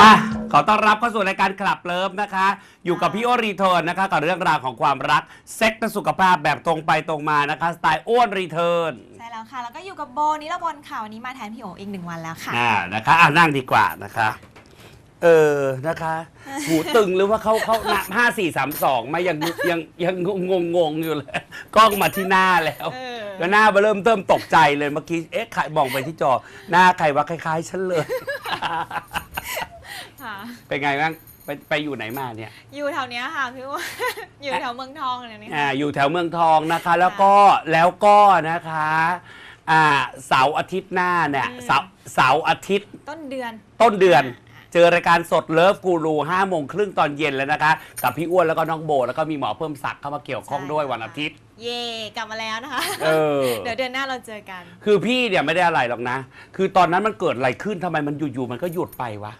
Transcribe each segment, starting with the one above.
อะขอต้อนรับเข้าสู่รายการคลับเลิฟนะคะ อยู่กับพี่โอรีเทิร์นนะคะ กับเรื่องราวของความรักเซ็กและสุขภาพแบบตรงไปตรงมานะคะสไตล์อ้วนรีเทิร์นใช่แล้วค่ะ แล้วก็อยู่กับโบนิรบนค่ะวันนี้มาแทนพี่โออีกหนึ่งวันแล้วค่ะ อ่านะคะอะนั่งดีกว่านะคะ เออนะคะ หูตึงหรือว่าเขาเขานับห้าสี่สามสองมายังยังยังงงงงๆอยู่เลยกล้องมาที่หน้าแล้วเออแล้วหน้าเริ่มเติมตกใจเลยเมื่อกี้เอ๊ะใครมองไปที่จอหน้าใครว่าคล้ายๆฉันเลย ค่ะ เป็นไงบ้างไปไปอยู่ไหนมาเนี่ย อยู่แถวเนี้ยค่ะพี่โออยู่แถวเมืองทองเลยนี่อ่าอยู่แถวเมืองทองนะคะ แล้วก็แล้วก็นะคะอ่าเสาร์อาทิตย์หน้าเนี่ยเสาร์เสาร์อาทิตย์ ต้นเดือน ต้นเดือน เจอรายการสดเลิฟกูรูห้าโมงครึ่งตอนเย็นแล้วนะคะ กับพี่อ้วนแล้วก็น้องโบ แล้วก็มีหมอเพิ่มศักดิ์เข้ามาเกี่ยวข้องด้วยวันอาทิตย์ เย่กลับมาแล้วนะคะ เออ เดี๋ยวเดือนหน้าเราเจอกัน คือพี่เนี่ยไม่ได้อะไรหรอกนะ คือตอนนั้นมันเกิดอะไรขึ้นทำไมมันอยู่ๆมันก็หยุดไปวะ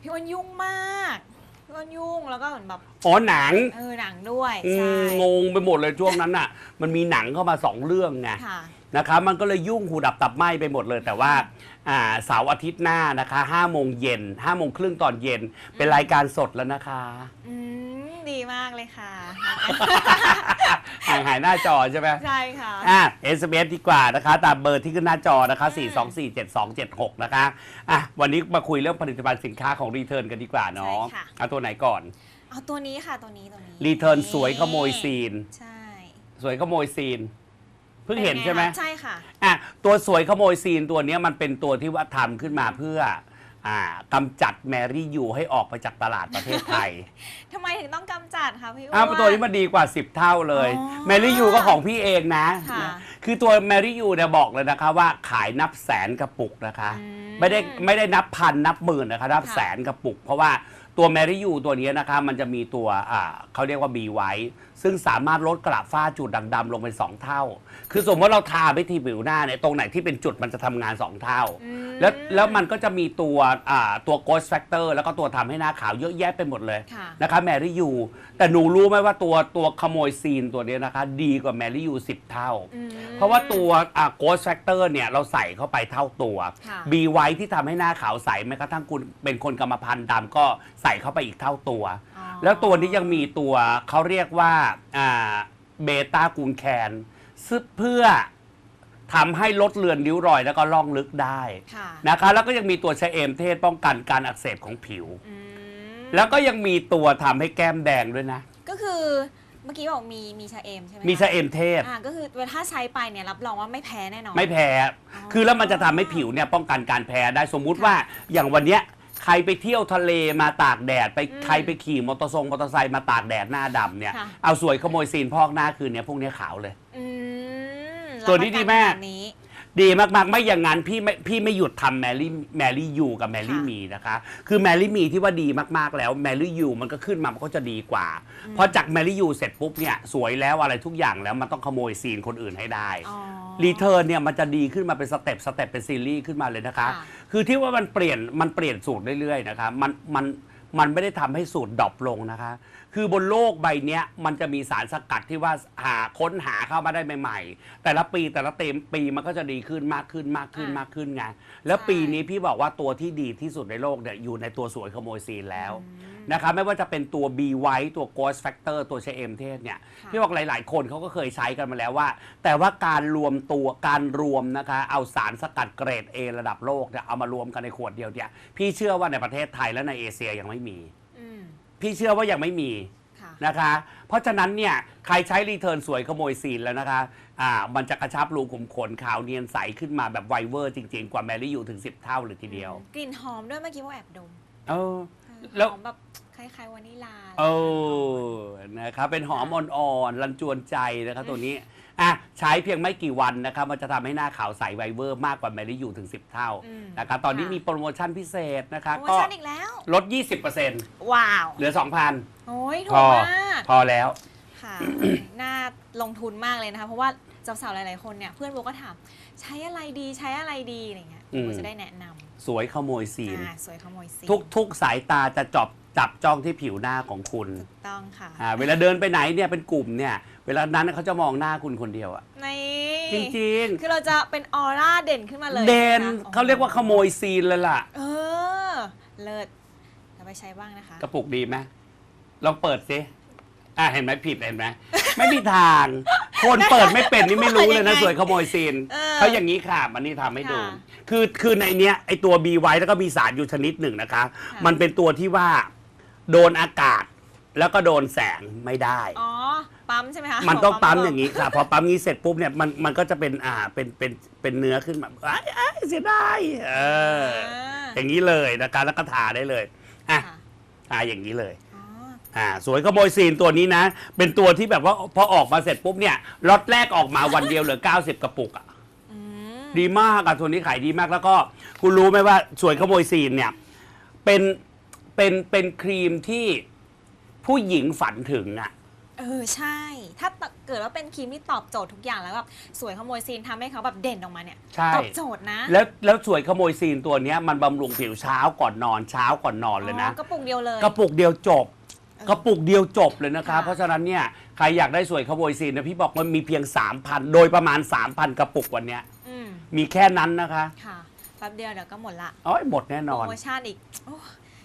พี่โอนยุ่งมากพี่โอนยุ่งแล้วก็เหมือนแบบอ๋อหนังเออหนังด้วยอืใช่มงงไปหมดเลยช่วงนั้นน่ะ มันมีหนังเข้ามาสองเรื่องไง ค่ะ นะครับมันก็เลยยุ่งหูดับตับไหมไปหมดเลย แต่ว่าอ่าเสาร์อาทิตย์หน้านะคะห้าโมงเย็นห้าโมงครึ่งตอนเย็น เป็นรายการสดแล้วนะคะ อืม ดีมากเลยค่ะ ห่างหายหน้าจอใช่ไหมใช่ค่ะ อะ SMS ดีกว่านะคะ ตามเบอร์ที่ขึ้นหน้าจอนะคะ 4247276 นะคะ อะ วันนี้มาคุยเรื่องผลิตภัณฑ์สินค้าของรีเทิร์นกันดีกว่าเนาะใช่ค่ะ เอาตัวไหนก่อน เอาตัวนี้ค่ะตัวนี้ตัวนี้รีเทิร์นสวยขโมยซีน ใช่สวยขโมยซีน เพิ่งเห็นใช่ไหมใช่ค่ะ อะ ตัวสวยขโมยซีนตัวเนี้ยมันเป็นตัวที่ว่าทำขึ้นมาเพื่อ อ่ากำจัดแมรี่ยูให้ออกไปจากตลาดประเทศไทย ทำไมถึงต้องกำจัดคะพี่อ้วน อ้าวตัวนี้มันดีกว่า 10 เท่าเลยอ๋อแมรี่ยูก็ของพี่เองนะค่ะนะคือตัวแมรี่ยูเนี่ยบอกเลยนะคะว่าขายนับแสนกระปุกนะคะ อืมไม่ได้ไม่ได้นับพันนับหมื่นนะคะนับค่ะ แสนกระปุก เพราะว่าตัวแมรี่ยูตัวนี้นะคะมันจะมีตัวอ่าเขาเรียกว่าบีไว ซึ่งสามารถลดกระฝ้าจุดด่างดำลงเป็นสองเท่า คือสมมติว่าเราทาไปที่ผิวหน้าเนี่ยตรงไหนที่เป็นจุดมันจะทำงานสองเท่าอืมแล้วแล้วมันก็จะมีตัวอ่าตัว Ghost Factor แล้วก็ตัวทำให้หน้าขาวเยอะแยะไปหมดเลยค่ะ นะคะแมรี่ยูแต่หนูรู้ไหมว่าตัวตัวขโมยซีนตัวเนี้ยนะคะ ดีกว่าแมรี่ยูสิบเท่า อืม เพราะว่าตัวอ่า Ghost Factor เนี่ย เราใส่เข้าไปเท่าตัวค่ะ บีไวที่ทำให้หน้าขาวใสแม้กระทั่งคุณเป็นคนกรรมพันธุ์ดำก็ใส่เข้าไปอีกเท่าตัวอ๋อ แล้วตัวนี้ยังมีตัวเขาเรียกว่าอ่าเบต้ากูนแคนซึ่งเพื่อทำให้ลดเลือนริ้วรอยแล้วก็ล่องลึกได้ค่ะนะคะ แล้วก็ยังมีตัวชะเอมเทศป้องกันการอักเสบของผิว อืมแล้วก็ยังมีตัวทำให้แก้มแดงด้วยนะ ก็คือเมื่อกี้บอกมีมีชาเอมใช่ไหมมีชะเอมเทศ อ่าก็คือเวลาถ้าใช้ไปเนี่ยรับรองว่าไม่แพ้แน่นอน ไม่แพ้อ๋อคือแล้วมันจะทำให้ผิวเนี่ยป้องกันการแพ้ได้สมมุติว่าอย่างวันเนี้ย ใครไปเที่ยวทะเลมาตากแดด ไปอืมใครไปขี่มอเตอร์ทรงมอเตอร์ไซค์มาตากแดดหน้าดำเนี่ยค่ะ เอาสวยขโมยซีนพอกหน้าคืนเนี้ยพวกเนี้ยขาวเลย อืมตัวนี้ดีมากรับประนแบบนี้ ดีมากๆ ไม่อย่างนั้นพี่ไม่พี่ไม่หยุดทำแมรี่แมรี่ยูกับแมรี่ค่ะมีนะคะ คือแมรี่มีที่ว่าดีมากๆแล้วแมรี่ยูมันก็ขึ้นมามันก็จะดีกว่าพอจากแมรี่ยูเสร็จปุ๊บเนี่ยสวยแล้วอะไรทุกอย่างแล้วมันต้องขโมยซีนคนอื่นให้ได้ อ๋อ รีเทิร์นเนี่ยมันจะดีขึ้นมาเป็นสเต็ปสเต็ปเป็นซีรีส์ขึ้นมาเลยนะคะ ค่ะคือที่ว่ามันเปลี่ยนมันเปลี่ยนสูตรเรื่อยๆนะคะมันมันมันไม่ได้ทำให้สูตรดรอปลงนะคะ คือบนโลกใบเนี้ยมันจะมีสารสกัดที่ว่าหาค้นหาเข้ามาได้ใหม่ๆ แต่ละปีแต่ละเต็มปีมันก็จะดีขึ้นมากขึ้นมากขึ้นอะมากขึ้นไงแล้วใช่ปีนี้พี่บอกว่าตัวที่ดีที่สุดในโลกเนี่ยอยู่ในตัวสวยขโมยซีนแล้วนะคะไม่ว่าจะเป็นตัว B White ตัว Ghost Factor ตัวเชเอมเทศเนี่ยค่ะพี่บอกหลาย ๆ คนเขาก็เคยใช้กันมาแล้วว่า แต่ว่าการรวมตัวการรวมนะคะเอาสารสกัดเกรด A ระดับโลกเนี่ยเอามารวมกันในขวดเดียวเนี่ยพี่เชื่อว่าในประเทศไทยและในเอเชียยังไม่มีอืม พี่เชื่อว่ายังไม่มีค่ะ นะคะ เพราะฉะนั้นเนี่ยใครใช้รีเทิร์นสวยขโมยซีนแล้วนะคะอ่ามันจะกระชับรูขุมขนขาวเนียนใสขึ้นมาแบบไวเวอร์จริงๆ กว่าแมรี่อยู่ถึง 10 เท่าเลยทีเดียว กลิ่นหอมด้วยเมื่อกี้ว่าแอบดมเออเออแล้ว หอมแบบคล้ายๆวานิลลา เออนะครับเป็นหอมอ่อนๆรันจวนใจนะครับตัวนี้ อะใช้เพียงไม่กี่วันนะครับมันจะทำให้หน้าขาวใสไวเวอร์มากกว่าแมรี่อยู่ถึง 10 เท่าอืม นะครับตอนนี้ค่ะมีโปรโมชั่นพิเศษนะคะโปรโมก็ชั่นอีกแล้ว ลด 20%ว้าวเหลือ 2,000 โอ้ยพถูอกมากพอแล้ว ค่ะ น่าลงทุนมากเลยนะคะ เพราะว่าสาวๆหลายๆคนเนี่ย เพื่อนโบก็ถาม ใช้อะไรดีใช้อะไรดีอะไรเงี้ยอืม โบจะได้แนะนำสวยขโมยซีน อ่าสวยขโมยซีนทุกทุกสายตาจะจับ จับจ้องที่ผิวหน้าของคุณถูกต้องค่ะ อ่าเวลาเดินไปไหนเนี่ยเป็นกลุ่มเนี่ย เวลานั้นเขาจะมองหน้าคุณคนเดียวอะในจริงคือเราจะเป็นออร่าเด่นขึ้นมาเลยๆ เดนนะเขาเรียกว่าขโมยซีนเลยล่ะ เออ เลิศเราไปใช้บ้างนะคะ กระปุกดีไหมลองเปิดสิอ่าเห็นไหมผิดเห็นไหมไม่มีทาง คนเปิดไม่เป็นนี่ไม่รู้เลยนะยังไงสวยขโมยซีนเออเขาอย่างนี้ค่ะมันนี่ทำให้ดู ค่ะคือคือในเนี้ยไอตัว B ไว้แล้วก็มีสารอยู่ชนิดหนึ่งนะคะ ค่ะ มันเป็นตัวที่ว่า โดนอากาศ แล้วก็โดนแสงไม่ได้ อ๋อ ปั๊มใช่ไหมคะมันต้องปั๊มขอย่างนี้ค่ะ พอปั๊มนี้เสร็จปุ๊บเนี่ยมันมันก็จะเป็นอ่าเป็นเป็นเป็นเนื้อขึ้นมาอ้ายอ้ายเสียดายเอออ่าอย่างนี้เลยนะคะแล้วก็ทาได้เลยอะค่ะทาอย่างนี้เลย อ๋อ อ่าสวยขโมยซีนตัวนี้นะ เป็นตัวที่แบบว่าพอออกมาเสร็จปุ๊บเนี่ยล็อตแรกออกมาวันเดียวเหลือ 90 กระปุกอะอืมดีมากอะตัวนี้ขายดีมากแล้วก็ คุณรู้ไหมว่าสวยขโมยซีนเนี่ย เป็น เป็นเป็นครีมที่ผู้หญิงฝันถึงอะเออใช่ ถ้าเกิดว่าเป็นครีมที่ตอบโจทย์ทุกอย่างแล้วแบบสวยขโมยซีนทำให้เขาแบบเด่นออกมาเนี่ยใช่ ตอบโจทย์นะแล้วแล้วสวยขโมยซีนตัวเนี้ยมันบำรุงผิวเช้าก่อนนอนเช้าก่อนนอนเลยนะ อ๋อกระปุกเดียวเลย กระปุกเดียวจบเออกระปุกเดียวจบเลยนะคะ ค่ะ เพราะฉะนั้นเนี่ยใครอยากได้สวยขโมยซีนนะพี่บอกมันมีเพียง 3,000 โดยประมาณ 3,000 กระปุกวันเนี้ยอืมมีแค่นั้นนะคะค่ะแป๊บเดียวเดี๋ยวก็หมดละอ๋อหมดแน่นโปอนรโมชั่นอีกโอ้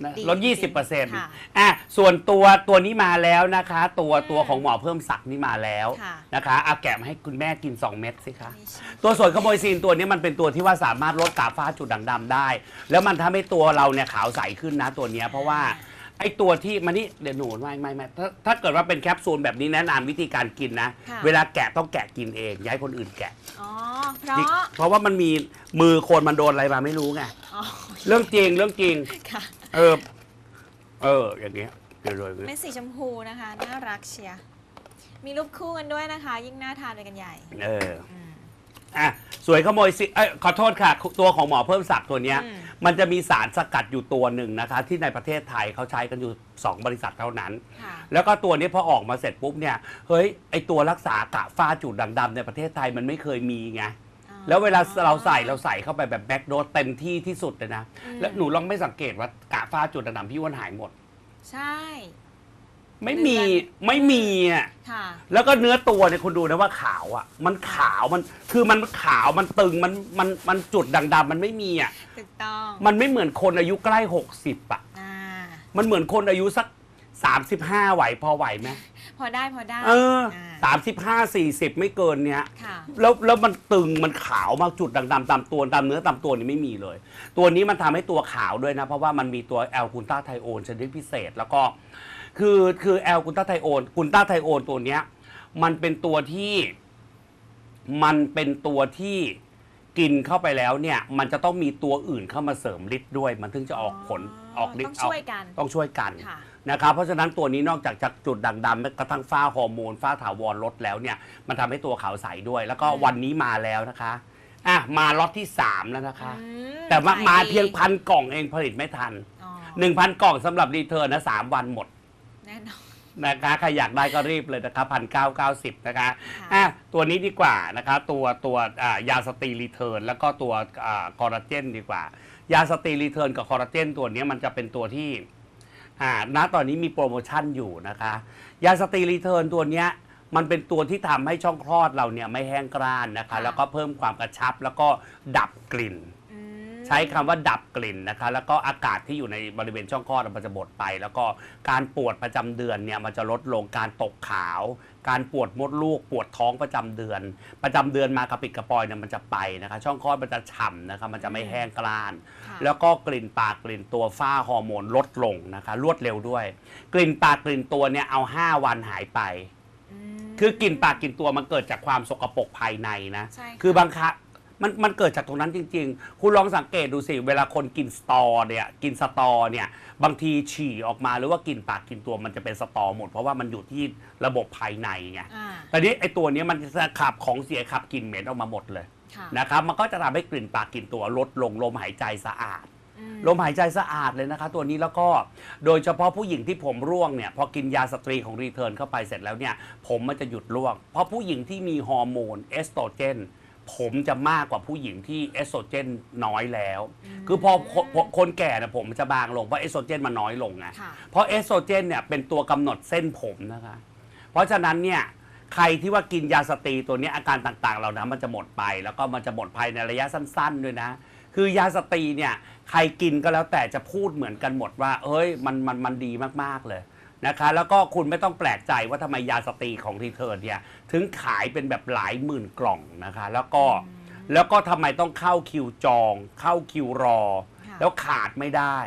นะดีลด จริง20%ค่ะอะส่วนตัวตัวนี้มาแล้วนะคะ ตัวอืมตัวของหมอเพิ่มศักดิ์นี่มาแล้วค่ะ นะคะเอาแกะมาให้คุณแม่กิน 2 เม็ดสิคะไม่ใช่ตัวสวยขโมยซีนตัวนี้มันเป็นตัวที่ว่าสามารถลดกาฝ้าจุดด่างดำได้ แล้วมันทำให้ตัวเราเนี่ยขาวใสขึ้นนะตัวเนี้ยเพราะว่าไอ้ตัวที่มันนี่เดี๋ยวหนูไม่ไม่ไม่ถ้าถ้าเกิดว่าเป็นแคปซูลแบบนี้แนะนำวิธีการกินนะ ค่ะ เวลาแกะต้องแกะกินเองอย่าให้คนอื่นแกะ อ๋อ เพราะเพราะว่ามันมีมือคนมันโดนอะไรมาไม่รู้ไง อ๋อเรื่องจริงเรื่องจริง ค่ะ เออ เออ อย่างเงี้ยเดี๋ยวเลยเม็ดสีชมพูนะคะ น่ารักเชียร์มีรูปคู่กันด้วยนะคะ ยิ่งน่าทานไปกันใหญ่เอออืม อะสวยขโมยสิเอ้ยขอโทษค่ะ ตัวของหมอเพิ่มศักดิ์ตัวเนี้ย อืม มันจะมีสารสกัดอยู่ตัวหนึ่งนะคะ ที่ในประเทศไทยเขาใช้กันอยู่ 2 บริษัทเท่านั้น ค่ะ แล้วก็ตัวนี้พอออกมาเสร็จปุ๊บเนี่ย เฮ้ย ไอตัวรักษากะฝ้าจุดด่างดำในประเทศไทยมันไม่เคยมีไงอ๋อ แล้วเวลาเราใส่เราใส่เข้าไปแบบแบ็คโดสเต็มที่ที่สุดเลยนะอืมแล้วหนูลองไม่สังเกตว่ากะฝ้าจุดด่างดำพี่อ้วันหายหมด ใช่ ไม่มีเดือนไม่มีอะค่ะ แล้วก็เนื้อตัวเนี่ยคุณดูนะว่าขาวอะ มันขาวมันคือมันขาวมันตึงมันมันมันจุดด่างดำมันไม่มีอะถูกต้องมันไม่เหมือนคนอายุใกล้ 60อะ อ่า มันเหมือนคนอายุสัก 35 ไหวพอไหวไหมพอได้พอได้เออาสามสิบห้าสี่สิบไม่เกินเนี้ยค่ะ แล้วแล้วมันตึงมันขาวมากจุดด่างๆตามตัวตามเนื้อตามตัวนี่ไม่มีเลย ตัวนี้มันทำให้ตัวขาวด้วยนะ เพราะว่ามันมีตัวแอลกูตาไทโอนชนิดพิเศษแล้วก็ คือคือแอลกูตาไทโอนกูตาไทโอนตัวเนี้ย มันเป็นตัวที่ มันเป็นตัวที่กินเข้าไปแล้วเนี่ย มันจะต้องมีตัวอื่นเข้ามาเสริมฤทธิ์ด้วย มันถึงจะออกผลออกฤทต้องธิ์ช่วยกัน ต้องช่วยกัน ค่ะ นะครับเพราะฉะนั้นตัวนี้นอกจากจะจุดด่างดำแม้กระทั่งฝ้าฮอร์โมนฝ้าถาวรลดแล้วเนี่ยมันทำให้ตัวขาวใสด้วย แล้วก็อืมวันนี้มาแล้วนะคะอะมาล็อตที่ 3 แล้วนะคะ อืแต่ว่าขยมาดีเพียงพันกล่องเองผลิตไม่ทัน อ๋อ1,000 กล่องสำหรับรีเทิร์นนะสามวันหมด แน่นอน นะคะใครอยากได้ก็รีบเลยนะคะพันเก้าเก้าสิบนะคะค่ะอะตัวนี้ดีกว่านะคะตัวตัวอ่ายาสตีรีเทิร์นแล้วก็ตัวอ่าคอลลาเจนดีกว่า ยาสตีรีเทิร์นกับคอลลาเจนตัวเนี้ยมันจะเป็นตัวที่ อ่าณตอนนี้มีโปรโมชั่นอยู่นะคะ ยาสตีรีเทิร์นตัวเนี้ยมันเป็นตัวที่ทำให้ช่องคลอดเราเนี่ยไม่แห้งกร้านนะคะค่ะแล้วก็เพิ่มความกระชับแล้วก็ดับกลิ่นอืม ใช้คำว่าดับกลิ่นนะคะ แล้วก็อากาศที่อยู่ในบริเวณช่องคลอดมันจะบดไป แล้วก็การปวดประจำเดือนเนี่ยมันจะลดลงการตกขาว การปวดมดลูก ปวดท้องประจำเดือน ประจำเดือนมากระปิดกระปอยเนี่ยมันจะไปนะคะ ช่องคลอดมันจะฉ่ำนะคะมันจะไม่แห้งกร้าน ค่ะแล้วก็กลิ่นปากกลิ่นตัวฝ้าฮอร์โมนลดลงนะคะ รวดเร็วด้วย กลิ่นปากกลิ่นตัวเนี่ยเอา 5 วันหายไป มคือกลิ่นปากกลิ่นตัวมันเกิดจากความสกปรกภายในนะ ใช่ะ คือบางครั้ง มันมันเกิดจากตรงนั้นจริง ๆ คุณลองสังเกตดูสิ เวลาคนกินสตอเนี่ยกินสตอเนี่ยบางทีฉี่ออกมาหรือว่ากินปากกินตัวมันจะเป็นสตอหมด เพราะว่ามันอยู่ที่ระบบภายในไงอ่าแต่นี้ไอ้ตัวเนี้ยมันจะขับของเสียขับกลิ่นเหม็นออกมาหมดเลยค่ะนะครับมันก็จะทำให้กลิ่นปากกลิ่นตัวลดลงลมหายใจสะอาด อืม ลมหายใจสะอาดเลยนะคะ ตัวนี้แล้วก็โดยเฉพาะผู้หญิงที่ผมร่วงเนี่ยพอกินยาสตรีของรีเทิร์นเข้าไปเสร็จแล้วเนี่ยผมมันจะหยุดร่วง เพราะผู้หญิงที่มีฮอร์โมนเอสโตรเจน ผมจะมากกว่าผู้หญิงที่เอสโตรเจนน้อยแล้ว คือพอพอพอคนแก่นะผมมันจะบางลง เพราะเอสโตรเจนมันน้อยลงไงค่ะ เพราะเอสโตรเจนเนี่ยเป็นตัวกำหนดเส้นผมนะคะ เพราะฉะนั้นเนี่ยใครที่ว่ากินยาสตรีตัวเนี้ยอาการต่างๆ เหล่านั้นมันจะหมดไป แล้วก็มันจะหมดภายในระยะสั้น ๆ ด้วยนะ คือยาสตรีเนี่ยใครกินก็แล้วแต่จะพูดเหมือนกันหมดว่าเฮ้ยมันมันมันดีมากๆเลย นะคะ แล้วก็คุณไม่ต้องแปลกใจว่าทำไมยาสตรีของรีเทิร์นเนี่ยถึงขายเป็นแบบหลายหมื่นกล่องนะคะ แล้วก็แล้วก็ทำไมต้องเข้าคิวจอง เข้าคิวรอ ค่ะแล้วขาดไม่ได้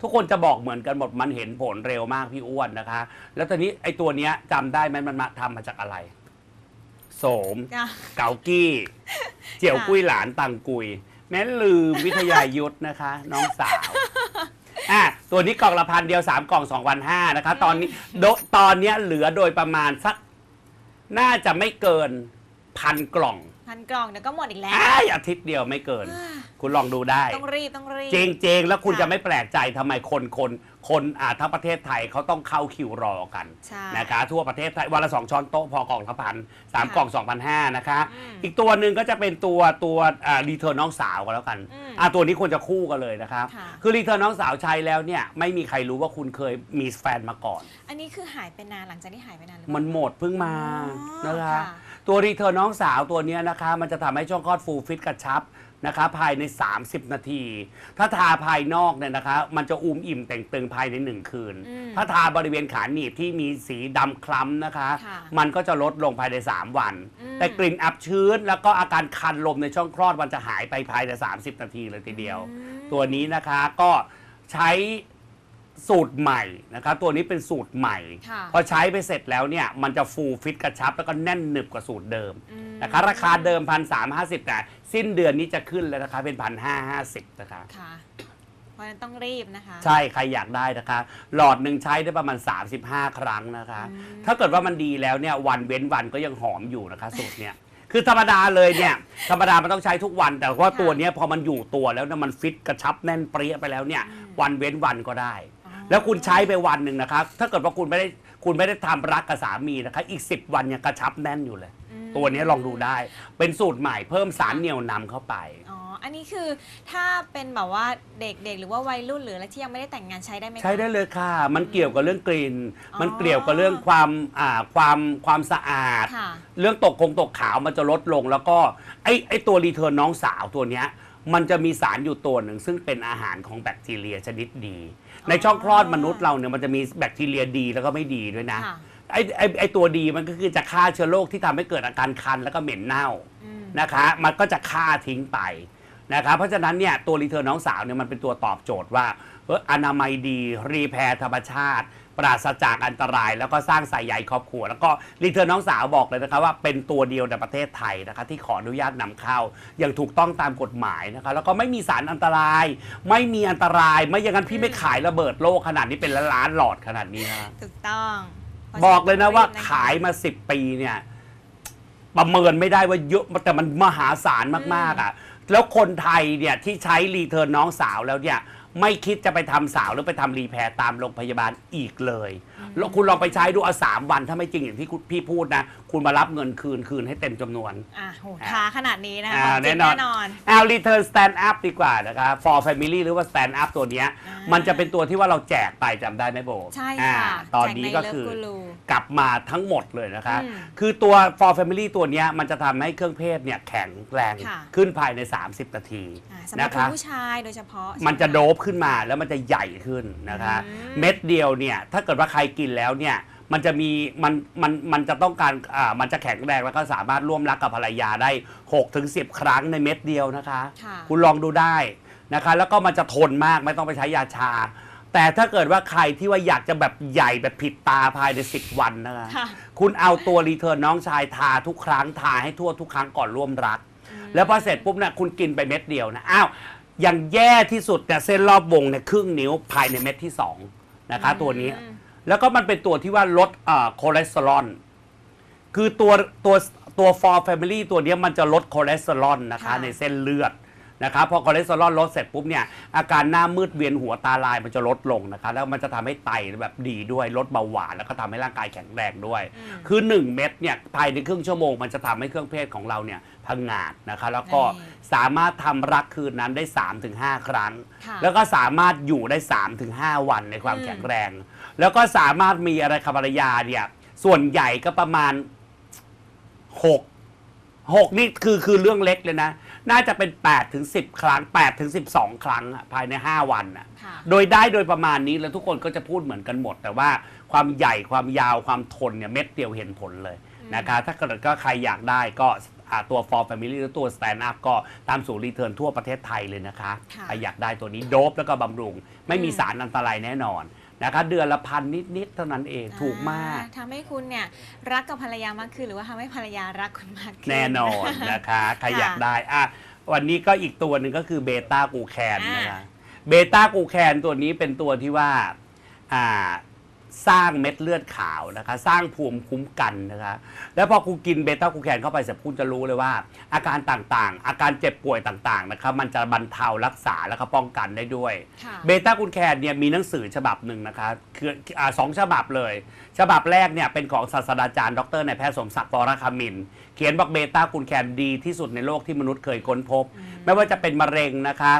ทุกคนจะบอกเหมือนกันหมดมันเห็นผลเร็วมากพี่อ้วนนะคะ แล้วตอนนี้ไอ้ตัวเนี้ยจำได้ไหมมันมาทำมาจากอะไร โสมค่ะเกากี้ เจียวกุ้ยหลานตังกุย แม้ลืมวิทยายุทธนะคะ น้องสาว อะ ตัวนี้กล่องละพันเดียวสามกล่องสองพันห้านะคะ ตอนนี้โดตอนเนี้ยเหลือโดยประมาณสัก น่าจะไม่เกินพันกล่องพันกล่องเดี๋ยวก็หมดอีกแล้ว อ้ายอาทิตย์เดียวไม่เกิน คุณลองดูได้ ต้องรีบต้องรีบ เจงเจงๆแล้วคุณค่ะ จะไม่แปลกใจทำไมคนคน คนอ่าทั้งประเทศไทยเขาต้องเข้าคิวรอกันใช่ นะคะทั่วประเทศไทยวันละสองช้อนโต๊ะพอกล่องละพันสามค่ะกล่องสองพันห้านะคะ อืมอีกตัวหนึ่งก็จะเป็นตัวตัวอ่ารีเทิร์นน้องสาวกันแล้วกันอืมอ่าตัวนี้ควรจะคู่กันเลยนะครับค่ะ คือรีเทิร์นน้องสาวใช้แล้วเนี่ยไม่มีใครรู้ว่าคุณเคยมีแฟนมาก่อน อันนี้คือหายไปนานหลังจากที่หายไปนานหรือเปล่า มันหมดเพิ่งมาอ๋อนะคะ ค่ะตัวรีเทิร์นน้องสาวตัวเนี้ยนะคะ มันจะทำให้ช่องคลอดฟูลฟิตกระชับ นะคะภายใน 30 นาที ถ้าทาภายนอกเนี่ยนะคะ มันจะอุ้มอิ่มแต่งตึงภายใน1คืน อืมถ้าทาบริเวณขาหนีบที่มีสีดำคล้ำนะคะ ค่ะมันก็จะลดลงภายใน 3 วัน อืม แต่กลิ่นอับชื้น แล้วก็อาการคันลมในช่องคลอดมันจะหายไปภายใน 30 นาทีเลยทีเดียวอืมตัวนี้นะคะก็ใช้ สูตรใหม่นะคะตัวนี้เป็นสูตรใหม่ ค่ะพอใช้ไปเสร็จแล้วเนี่ยมันจะฟูลฟิตกระชับ แล้วก็แน่นหนึบกว่าสูตรเดิมอืม นะคะราคาเดิมพันสามห้าสิบแต่สิ้นเดือนนี้จะขึ้นแล้วนะคะเป็นพันห้าห้าสิบนะคะ ค่ะ เพราะฉะนั้นต้องรีบนะคะ ใช่ ใครอยากได้นะคะ หลอดหนึ่งใช้ได้ประมาณ 35 ครั้งนะคะ อืม ถ้าเกิดว่ามันดีแล้วเนี่ยวันเว้นวันก็ยังหอมอยู่นะคะสูตรเนี่ยคือธรรมดาเลยเนี่ยธรรมดามันต้องใช้ทุกวัน แต่ว่าตัวเนี้ยพอมันอยู่ตัวแล้วเนี่ยมันฟิตกระชับแน่นเปรี้ยไปแล้วเนี่ยวันเว้นวันก็ได้อ๋อ แล้วคุณใช้ไปวันหนึ่งนะคะ ถ้าเกิดว่าคุณไม่ได้คุณไม่ได้ทำรักกับสามีนะคะ อีก 10 วันยังกระชับแน่นอยู่เลย อืมตัวนี้ลองดูได้ เป็นสูตรใหม่เพิ่มสารเหนียวนำเข้าไป อ๋อ อันนี้คือถ้าเป็นแบบว่าเด็กๆ หรือว่าวัยรุ่นหรืออะไรที่ยังไม่ได้แต่งงานใช้ได้ไหมคะ ใช้ได้เลยค่ะ มันเกี่ยวกับเรื่องกลิ่น อ๋อ มันเกี่ยวกับเรื่องความอ่าความความสะอาด ค่ะ เรื่องตกคงตกขาวมันจะลดลงแล้วก็ไอไอตัวรีเทิร์นน้องสาวตัวเนี้ยมันจะมีสารอยู่ตัวหนึ่งซึ่งเป็นอาหารของแบคทีเรียชนิดดี ในช่องคลอดมนุษย์เราเนี่ยมันจะมีแบคทีเรียดีแล้วก็ไม่ดีด้วยนะ ค่ะไอไอไอตัวดีมันก็คือจะฆ่าเชื้อโรคที่ทำให้เกิดอาการคันแล้วก็เหม็นเน่าอืม นะคะ มันก็จะฆ่าทิ้งไปนะคะเพราะฉะนั้นเนี่ยตัวรีเทิร์นน้องสาวเนี่ยมันเป็นตัวตอบโจทย์ว่าเอออนามัยดีรีแพร์ธรรมชาติ ปราศจากอันตราย แล้วก็สร้างสายใยครอบครัว แล้วก็รีเทิร์นน้องสาวบอกเลยนะคะว่าเป็นตัวเดียวในประเทศไทยนะคะที่ขออนุญาตนำเข้า อย่างถูกต้องตามกฎหมายนะคะแล้วก็ไม่มีสารอันตราย ไม่มีอันตรายไม่อย่างนั้นพี่ไม่ขายระเบิดโลกขนาดนี้เป็นล้านๆหลอดขนาดนี้นะ ถูกต้องบอกเลยนะว่าพระฉต้องรีบขายมาสิบปีเนี่ยประเมินไม่ได้ว่าเยอะแต่มันมหาศาลมากๆอะ แล้วคนไทยเนี่ยที่ใช้รีเทิร์นน้องสาวแล้วเนี่ย ไม่คิดจะไปทำสาวหรือไปทำรีแพร์ตามโรงพยาบาลอีกเลย แล้วคุณลองไปใช้ดูเอาสามวันถ้าไม่จริงอย่างที่คุณพี่พูดนะ คุณมารับเงินคืนคืนให้เต็มจำนวน อะโหท้าขนาดนี้นะคะอ่าของจริงแน่นอนแน่นอน เอา Return Stand Up ดีกว่านะคะ For Family หรือว่า Stand Up ตัวเนี้ยอ่ามัมันจะเป็นตัวที่ว่าเราแจกไปจำได้ไหมโบใช่อ่าค่ะตอนนี้ก็แจใคือ Love Guru กลับมาทั้งหมดเลยนะคะ อืมคือตัว For Family ตัวเนี้ยมันจะทำให้เครื่องเพศเนี่ยแข็งแรงค่ะ ขึ้นภายใน 30 นาทีอ่าสำหรับนะคุณคะ ผู้ชายโดยเฉพาะ มันจะใช่ไหโดบขึ้นมาแล้วมันจะใหญ่ขึ้นนะคะ อืม เม็ดเดียวเนี่ย ถ้าเกิดว่าใครกินแล้วเนี่ยมันจะมีมันมันมันจะต้องการอ่ามันจะแข็งแรงแล้วก็สามารถร่วมรักกับภรรยาได้6ถึง10 ครั้งในเม็ดเดียวนะคะ ค่ะ คุณลองดูได้นะคะ แล้วก็มันจะทนมากไม่ต้องไปใช้ยาชา แต่ถ้าเกิดว่าใครที่ว่าอยากจะแบบใหญ่แบบผิดตาภายใน 10 วันนะคะ ค่ะคุณเอาตัวรีเทิร์นน้องชายทาทุกครั้งทาให้ทั่วทุกครั้งก่อนร่วมรัก แล้วพอเสร็จปุ๊บเนี่ยคุณกินไปเม็ดเดียวนะอ้าวอย่างแย่ที่สุดเนี่ยเส้นรอบวงเนี่ยครึ่งนิ้วภายในเม็ดที่สองนะคะ ตัวนี้ อืม แล้วก็มันเป็นตัวที่ว่าลดเอ่อคอเลสเตอรอลคือตัวตัวตัว for family ตัวเนี้ยมันจะลดคอเลสเตอรอลนะคะ ค่ะ ในเส้นเลือดนะครับพอคอเลสเตอรอลลดเสร็จปุ๊บเนี่ยอาการหน้ามืดเวียนหัวตาลายมันจะลดลงนะคะแล้วมันจะทำให้ไตแบบดีด้วยลดเบาหวานแล้วก็ทำให้ร่างกายแข็งแรงด้วยอืมคือ 1 เม็ดเนี่ยภายในครึ่งชั่วโมงมันจะทำให้เครื่องเพศของเราเนี่ยพังงาดนะคะแล้วก็นี่สามารถทำรักคืนนั้นได้ 3-5 ครั้ง ค่ะแล้วก็สามารถอยู่ได้ 3-5 วันในความอืม แข็งแรง แล้วก็สามารถมีอะไรกับภรรยาเนี่ย ส่วนใหญ่ก็ประมาณ6 6นี่คือคือเรื่องเล็กเลยนะ น่าจะเป็น8ถึง10ครั้ง8ถึง12ครั้งอะภายใน 5 วันอะค่ะโดยได้โดยประมาณนี้แล้วทุกคนก็จะพูดเหมือนกันหมด แต่ว่าความใหญ่ความยาวความทนเนี่ยเม็ดเดียวเห็นผลเลยนะคะ ถ้าเกิดก็ใครอยากได้ก็อ่าตัว for family หรือตัว stand up ก็ตามสู่รีเทิร์นทั่วประเทศไทยเลยนะคะค่ะ ใครอยากได้ตัวนี้โดบแล้วก็บำรุง ไม่มีอืมสารอันตรายแน่นอน นะคะเดือนละพันนิดๆเท่านั้นเองถูกมากอ่ทำให้คุณเนี่ยรักกับภรรยามากขึ้นหรือว่าทำให้ภรรยารักคุณมากขึ้น แน่นอนนะคะใครค่ะอยากได้อะวันนี้ก็อีกตัวหนึ่งก็คือเบต้ากูแคนนะคะอ่าเบต้ากูแคนตัวนี้เป็นตัวที่ว่าอ่า สร้างเม็ดเลือดขาวนะคะ สร้างภูมิคุ้มกันนะคะ แล้วพอคุณกินเบต้ากูแคนเข้าไปเสร็จคุณจะรู้เลยว่า อาการต่างๆ อาการเจ็บป่วยต่างๆนะครับมันจะบรรเทารักษาแล้วก็ป้องกันได้ด้วย ค่ะเบต้ากูแคนเนี่ยมีหนังสือฉบับหนึ่งนะคะคืออาสองฉบับเลย ฉบับแรกเนี่ยเป็นของศาสตราจารย์ดรนายแพทย์สมศักดิ์ปรคามินเขียนบอกเบต้ากูแคนดีที่สุดในโลกที่มนุษย์เคยค้นพบ ไม่ว่าจะเป็นมะเร็งนะคะ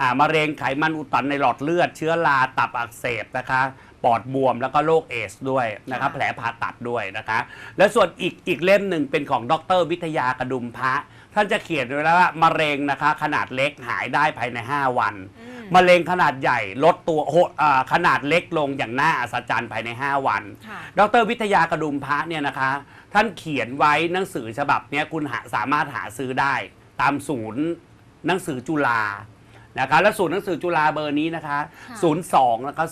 อ่ามะเร็งไขมันอุดตันในหลอดเลือด เชื้อราตับอักเสบนะคะ ปอดบวมแล้วก็โรคเอสด้วยนะคะค่ะแผลผ่าตัดด้วยนะคะ และส่วนอีกอีกเล่มหนึ่งเป็นของดรวิทยากระดุมพระ ท่านจะเขียนไว้แล้วว่ามะเร็งนะคะ ขนาดเล็กหายได้ภายใน 5 วันอืมมะเร็งขนาดใหญ่ลดตัวโหอ่าขนาดเล็กลงอย่างน่าอัศจรรย์ภายใน 5 วันค่ะดรวิทยากระดุมพระเนี่ยนะคะ ท่านเขียนไว้หนังสือฉบับเนี้ยคุณหาสามารถหาซื้อได้ตามศูนย์หนังสือจุฬา นะคะและศูนย์หนังสือจุฬาเบอร์นี้นะคะค่ะ02นะคะ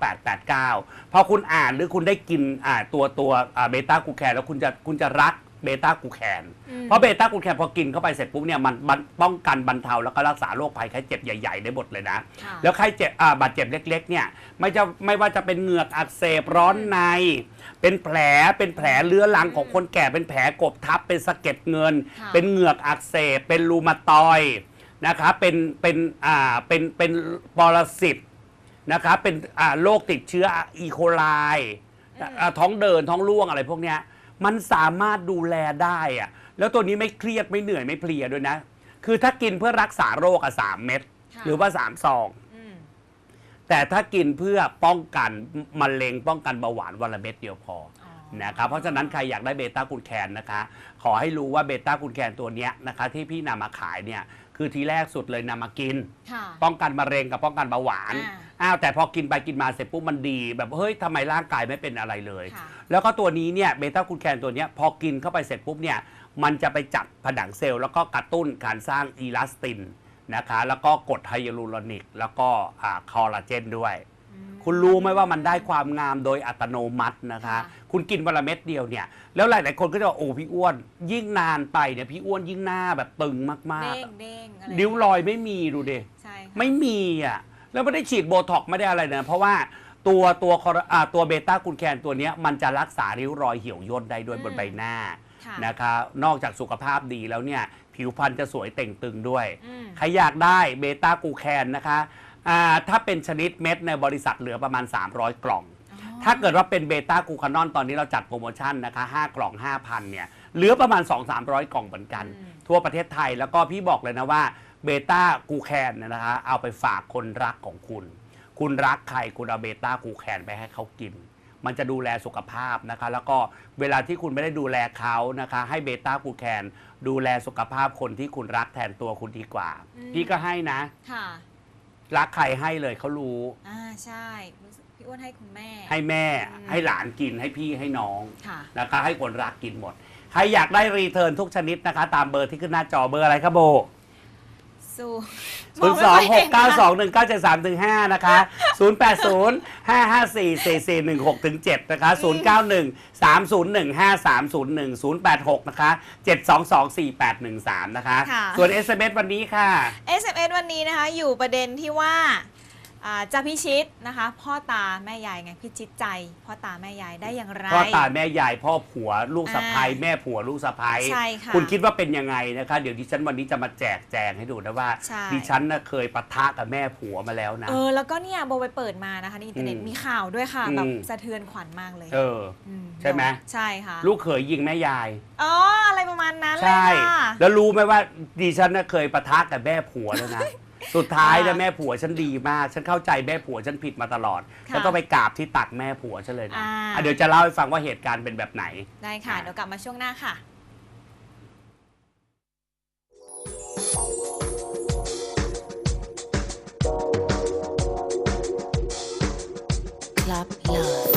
2189889 พอคุณอ่านหรือคุณได้กินอ่าตัวตัวเบต้ากูแคนแล้วคุณจะคุณจะรักเบต้ากูแคนอืมเพราะเบต้ากูแคนพอกินเข้าไปเสร็จปุ๊บเนี่ยมันมันป้องกันบรรเทาแล้วก็รักษาโรคภัยไข้เจ็บใหญ่ๆ ได้หมดเลยนะ ค่ะแล้วไข้เจ็บอ่าบาดเจ็บเล็ก ๆ เนี่ยไม่จะไม่ว่าจะเป็นเหงือกอักเสบร้อนใน เป็นแผลเป็นแผลเรื้อรังของคนแก่เป็นแผลกบทับเป็นสะเก็ดเงิน ค่ะ เป็นเหงือกอักเสบเป็นรูมาตอยด์ นะครับเป็นเป็นอ่าเป็นเป็นปรสิตนะครับเป็นอ่าโรคติดเชื้ออีโคไลอ่าท้องเดินท้องร่วงอะไรพวกเนี้ยมันสามารถดูแลได้อะแล้วตัวนี้ไม่เครียดไม่เหนื่อยไม่เพลียด้วยนะ คือถ้ากินเพื่อรักษาโรคอะสามเม็ดค่ะหรือว่าสามซองอืมแต่ถ้ากินเพื่อป้องกันมะเร็งป้องกันเบาหวานวันละเม็ดเดียวพออ๋อนะครับเพราะฉะนั้นใครอยากได้เบต้ากูแคนนะคะ ขอให้รู้ว่าเบต้ากูแคนตัวเนี้ยนะคะ ที่พี่นำมาขายเนี่ย คือทีแรกสุดเลยนำมากิน ค่ะ ป้องกันมะเร็งกับป้องกันเบาหวานอ่าอ้าวแต่พอกินไปกินมาเสร็จปุ๊บมันดี แบบเฮ้ยทำไมร่างกายไม่เป็นอะไรเลย ค่ะ แล้วก็ตัวนี้เนี่ยเบต้ากูแคนตัวเนี้ยพอกินเข้าไปเสร็จปุ๊บเนี่ยมันจะไปจับผนังเซลล์แล้วก็กระตุ้นการสร้างอีลาสตินนะคะแล้วก็กรดไฮยาลูรอนิก แล้วก็อ่าคอลลาเจนด้วยอืม คุณรู้ไหมว่ามันได้ความงามโดยอัตโนมัตินะคะค่ะคุณกินวันละเม็ดเดียวเนี่ย แล้วหลาย ๆ คนก็จะบอกโอ้พี่อ้วน ยิ่งนานไปเนี่ยพี่อ้วนยิ่งหน้าแบบตึงมากเด้งเด้งอะไรๆริ้วรอยไม่มีดูดิใช่ค่ะไม่มีอะแล้วไม่ได้ฉีดโบท็อกซ์ไม่ได้อะไรนะเพราะว่าตัวตัวคอร์อ่าตัวเบต้ากูลแคนตัวเนี้ยมันจะรักษาริ้วรอยเหี่ยวย่นได้ด้วยบนใบหน้า ค่ะนะคะนอกจากสุขภาพดีแล้วเนี่ย ผิวพรรณจะสวยเต่งตึงด้วย อืม ใครอยากได้เบต้ากูแคนนะคะ อ่าถ้าเป็นชนิดเม็ดในบริษัทเหลือประมาณ 300 กล่องอ๋อถ้าเกิดว่าเป็นเบต้ากูคานอนตอนนี้เราจัดโปรโมชั่นนะคะ5กล่อง 5,000เนี่ยเหลือประมาณ 2-300 กล่องเหมือนกันอืมทั่วประเทศไทยแล้วก็พี่บอกเลยนะว่าเบต้ากูแคนเนยนะคะเอาไปฝากคนรักของคุณ คุณรักใครคุณเอาเบต้ากูแคนไปให้เขากิน มันจะดูแลสุขภาพนะคะ แล้วก็เวลาที่คุณไม่ได้ดูแลเขานะคะ ให้เบต้ากูแคนดูแลสุขภาพคนที่คุณรักแทนตัวคุณดีกว่าอืมพี่ก็ให้นะค่ะ รักใครให้เลยเขารู้ อ่าใช่รู้สึกพี่อ้วนให้คุณแม่ ให้แม่อืม ให้หลานกินให้พี่ให้น้อง ค่ะ นะคะให้คนรักกินหมด ใครอยากได้รีเทิร์นทุกชนิดนะคะ ตามเบอร์ที่ขึ้นหน้าจอเบอร์อะไรครับโบ สู้0 2 6 9 2 1 9 7 3ถึง5นะคะ0 8 0 5 5 4 4 4 1 6ถึง7นะคะ0 9 1 3 0 1 5 3 0 1 0 8 6นะคะ7 2 2 4 8 1 3นะคะ ค่ะ ส่วน SMS วันนี้ค่ะ SMS วันนี้นะคะ อยู่ประเด็นที่ว่าอ่า จะพิชิตนะคะ พ่อตาแม่ยายไงพิชิตใจ พ่อตาแม่ยายได้อย่างไร พ่อตาแม่ยายพ่อผัว ลูกสะใภ้อ่าแม่ผัวลูกสะใภ้ใช่ค่ะคุณคิดว่าเป็นยังไงนะคะ เดี๋ยวดิฉันวันนี้จะมาแจกแจงให้ดูนะว่าใช่ดิฉันน่ะเคยปะทะกับแม่ผัวมาแล้วนะเออแล้วก็เนี่ยโบไปเปิดมานะคะในอินเทอร์เน็ตอืมมีข่าวด้วยค่ะอืมแบบสะเทือนขวัญมากเลย เออมใช่ไหมใช่ค่ะลูกเขยยิงแม่ยายอ๋ออะไรประมาณนั้นเลยใช่ค่ะแล้วรู้ไหมว่าดิฉันน่ะเคยปะทะกับแม่ผัวแล้วนะ สุดท้ายนะอ่าแม่ผัวฉันดีมาก ฉันเข้าใจแม่ผัวฉันผิดมาตลอดค่ะแล้วต้องไปกราบที่ตักแม่ผัวฉันเลยนะอ่า อะเดี๋ยวจะเล่าให้ฟังว่าเหตุการณ์เป็นแบบไหน ได้ค่ะอ่าเดี๋ยวกลับมาช่วงหน้าค่ะ Club Love.